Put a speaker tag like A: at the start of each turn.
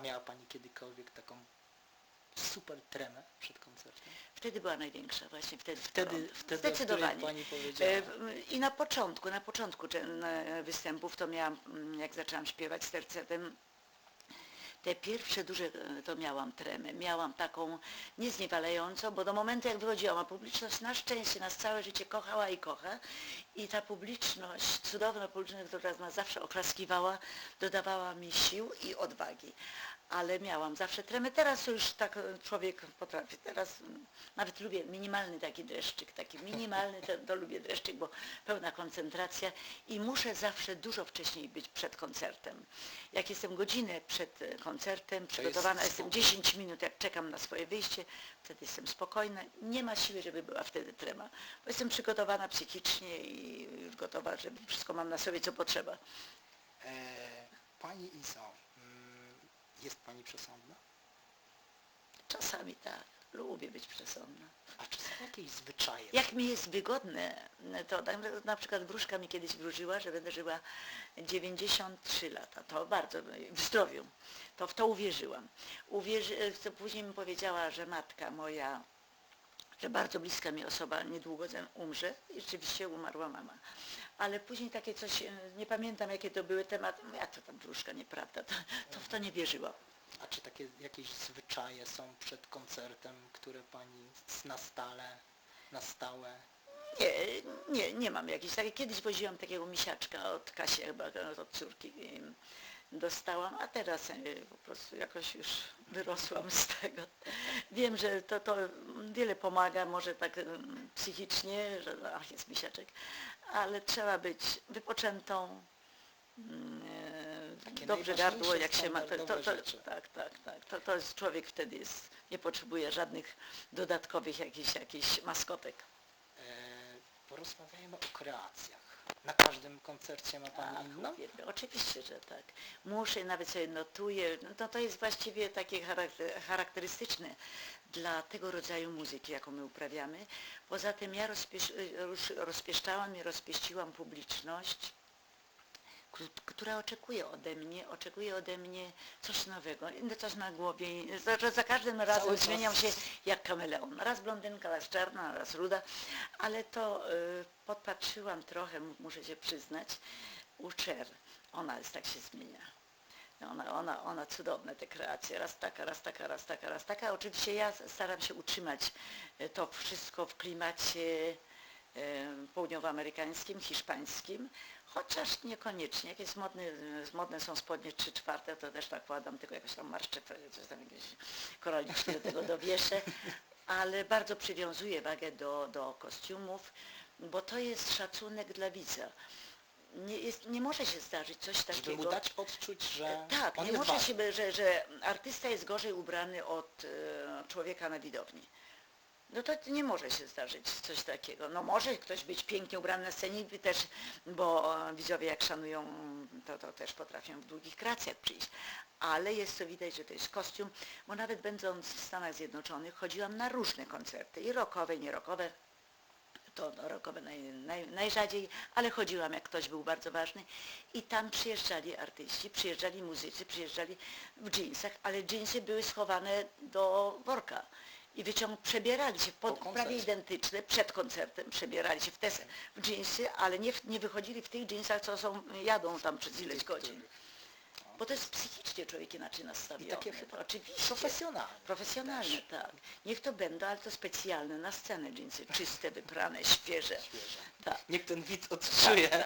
A: miała Pani kiedykolwiek taką super tremę przed koncertem?
B: Wtedy była największa, właśnie wtedy.
A: Wtedy, wtedy
B: Zdecydowanie.
A: Pani powiedziała.
B: E, I na początku, na początku na występów to miałam, mm, jak zaczęłam śpiewać z tercetem, te pierwsze duże e, to miałam tremę. Miałam taką niezniewalającą, bo do momentu jak wychodziłam, a publiczność na szczęście nas całe życie kochała i kocha. I ta publiczność, cudowna publiczność, która nas zawsze oklaskiwała, dodawała mi sił i odwagi. Ale miałam zawsze tremę. Teraz już tak e, człowiek potrafi. Teraz mm, nawet lubię minimalny taki dreszczyk, taki minimalny, to, to lubię dreszczyk, bo pełna koncentracja i muszę zawsze dużo wcześniej być przed koncertem. Jak jestem godzinę przed e, koncertem, przygotowana jestem
A: spokój.
B: 10 minut, jak czekam na swoje wyjście, wtedy jestem spokojna. Nie ma siły, żeby była wtedy trema, bo jestem przygotowana psychicznie i już gotowa, żeby wszystko mam na sobie, co potrzeba.
A: E, pani Izo, jest Pani przesądna?
B: Czasami tak, lubię być przesądna.
A: A czy są jakieś zwyczaje?
B: Jak mi jest wygodne, to na, na przykład wróżka mi kiedyś wróżyła, że będę żyła 93 lata. To bardzo, w zdrowiu. To w to uwierzyłam. Uwierzy, co później mi powiedziała, że matka moja, że bardzo bliska mi osoba niedługo ze- umrze i rzeczywiście umarła mama. Ale później takie coś, e, nie pamiętam jakie to były tematy, jak to tam wróżka, nieprawda, to, to w to nie wierzyłam.
A: A czy takie jakieś zwyczaje są przed koncertem, które Pani na stale, na stałe?
B: Nie, nie, nie mam jakiejś takiej. Kiedyś woziłam takiego misiaczka od Kasi chyba, od córki dostałam, a teraz e, po prostu jakoś już wyrosłam z tego. Wiem, że to, to wiele pomaga, może tak em, psychicznie, że ach, jest misiaczek, ale trzeba być wypoczętą, mm, e,
A: Takie
B: dobrze gardło, jak się ma. To, to, to, tak, tak, tak. To, to jest człowiek wtedy jest, nie potrzebuje żadnych dodatkowych jakichś, jakichś maskotek.
A: E, porozmawiajmy o kreacjach. Na każdym koncercie ma Pani
B: Ach,
A: inną?
B: uwielbiam. Oczywiście, że tak. Muszę, nawet sobie notuję. No to, to jest właściwie takie charakter, charakterystyczne dla tego rodzaju muzyki, jaką my uprawiamy. Poza tym ja rozpiesz, roz- rozpieszczałam i rozpieściłam publiczność, która oczekuje ode mnie, oczekuje ode mnie coś nowego, coś na głowie. Za, za każdym razem
A: Cały
B: zmieniam się jak kameleon. Raz blondynka, raz czarna, raz ruda, ale to y, podpatrzyłam trochę, muszę się przyznać, u Cher. Ona jest, tak się zmienia. Ona, ona, ona cudowne te kreacje, raz taka, raz taka, raz taka, raz taka. Oczywiście ja staram się utrzymać y, to wszystko w klimacie e, południowoamerykańskim, hiszpańskim, chociaż niekoniecznie. Jak jest modny, e, modne są spodnie 3 czwarte, to też nakładam tylko jakoś tam marszczę, coś tam jakieś koraliczki do tego dowieszę, ale bardzo przywiązuję wagę do, do kostiumów, bo to jest szacunek dla widza. Nie, jest, nie może się zdarzyć coś
A: Żeby
B: takiego.
A: mu dać odczuć, że
B: Tak,
A: on
B: nie może
A: ważny.
B: się, że, że artysta jest gorzej ubrany od e, człowieka na widowni. No to nie może się zdarzyć coś takiego. No może ktoś być pięknie ubrany na scenie też, bo e, widzowie jak szanują, to, to też potrafią w długich kreacjach przyjść. Ale jest to widać, że to jest kostium, bo nawet będąc w Stanach Zjednoczonych chodziłam na różne koncerty, i rockowe, i nierockowe. To rockowe naj, naj, najrzadziej, ale chodziłam jak ktoś był bardzo ważny i tam przyjeżdżali artyści, przyjeżdżali muzycy, przyjeżdżali w dżinsach, ale dżinsy były schowane do worka i wyciąg przebierali się pod,
A: Po
B: prawie identyczne, przed koncertem przebierali się w te s- w dżinsy, ale nie, w, nie wychodzili w tych dżinsach, co są, jadą tam przez ileś godzin.
A: których-
B: Bo to jest psychicznie człowiek inaczej
A: I
B: nastawiony.
A: takie chyba
B: Oczywiście.
A: profesjonalne.
B: Profesjonalne,
A: też.
B: tak. Niech to będą, ale to specjalne, na scenę dżinsy, czyste, wyprane, świeże.
A: Świeże.
B: Tak.
A: Niech ten widz odczuje